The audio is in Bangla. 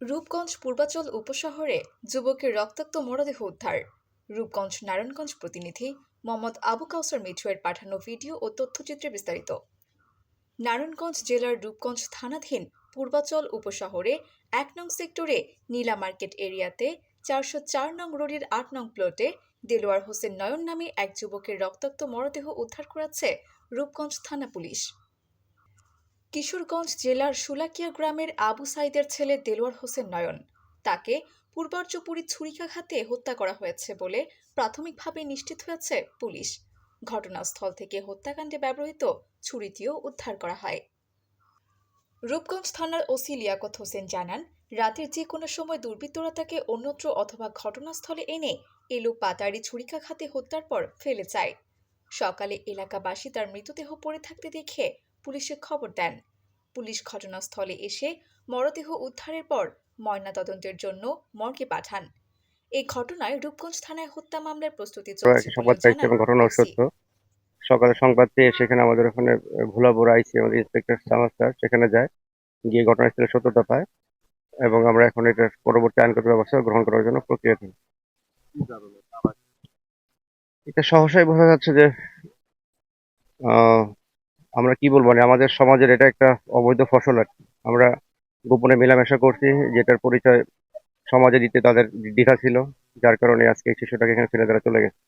রূপগঞ্জ পূর্বাচল উপশহরে যুবকের রক্তাক্ত মরদেহ উদ্ধার। রূপগঞ্জ নারায়ণগঞ্জ প্রতিনিধি মোহাম্মদ আবু কাউসার মিঠুয়ের পাঠানো ভিডিও ও তথ্যচিত্রে বিস্তারিত। নারায়ণগঞ্জ জেলার রূপগঞ্জ থানাধীন পূর্বাচল উপশহরে এক নং সেক্টরে নীলা মার্কেট এরিয়াতে চারশো চার নং রোডের আট নং প্লটে দেলোয়ার হোসেন নয়ন নামে এক যুবকের রক্তাক্ত মরদেহ উদ্ধার করাচ্ছে রূপগঞ্জ থানা পুলিশ। কিশোরগঞ্জ জেলার সুলাকিয়া গ্রামের আবু সাইদের ছেলে দেলোয়ার হোসেন নয়ন। তাকে পূর্বার্যপুরী ছুরিকাঘাতে হত্যা করা হয়েছে বলে প্রাথমিকভাবে নিশ্চিত হয়েছে পুলিশ। ঘটনাস্থল থেকে হত্যাকাণ্ডে ব্যবহৃত ছুরিটিও উদ্ধার করা হয়। রূপগঞ্জ থানার ওসি লিয়াকত হোসেন জানান, রাতের যে কোনো সময় দুর্বৃত্তরা তাকে অন্যত্র অথবা ঘটনাস্থলে এনে এলো পাতারি ছুরিকাঘাতে হত্যার পর ফেলে যায়। সকালে এলাকাবাসী তার মৃতদেহ পড়ে থাকতে দেখে পুলিশে খবর দেন। পুলিশ ঘটনাস্থলে এসে মরদেহ উদ্ধারের পর ময়নাতদন্তের জন্য মর্গে পাঠান। এই ঘটনায় রূপগঞ্জ থানায় হত্যা মামলার প্রস্তুতি চলছে সংবাদ পাইছি এবং ঘটনা। সত্য। সকালে সংবাদ পেয়ে সেখানে আমাদের ওখানে ভোলাবোর আইসি আমাদের ইন্সপেক্টর সামাদ স্যার সেখানে যায় গিয়ে ঘটনাস্থলে সত্যতা পায় এবং আমরা এখন এটা পরবর্তী আইনগত ব্যবস্থা গ্রহণ করার জন্য প্রক্রিয়া প্রক্রিয়াধীন এটা সহসাই বোঝা যাচ্ছে যে আমরা কি বলব মানে আমাদের সমাজের এটা একটা অবৈধ ফসল আর। আমরা গোপনে মেলামেশা করছি, যেটার পরিচয় সমাজে দিতে তাদের দ্বিধা ছিল, যার কারণে আজকে এই শিশুটাকে এখানে ফেলে তারা চলে গেছে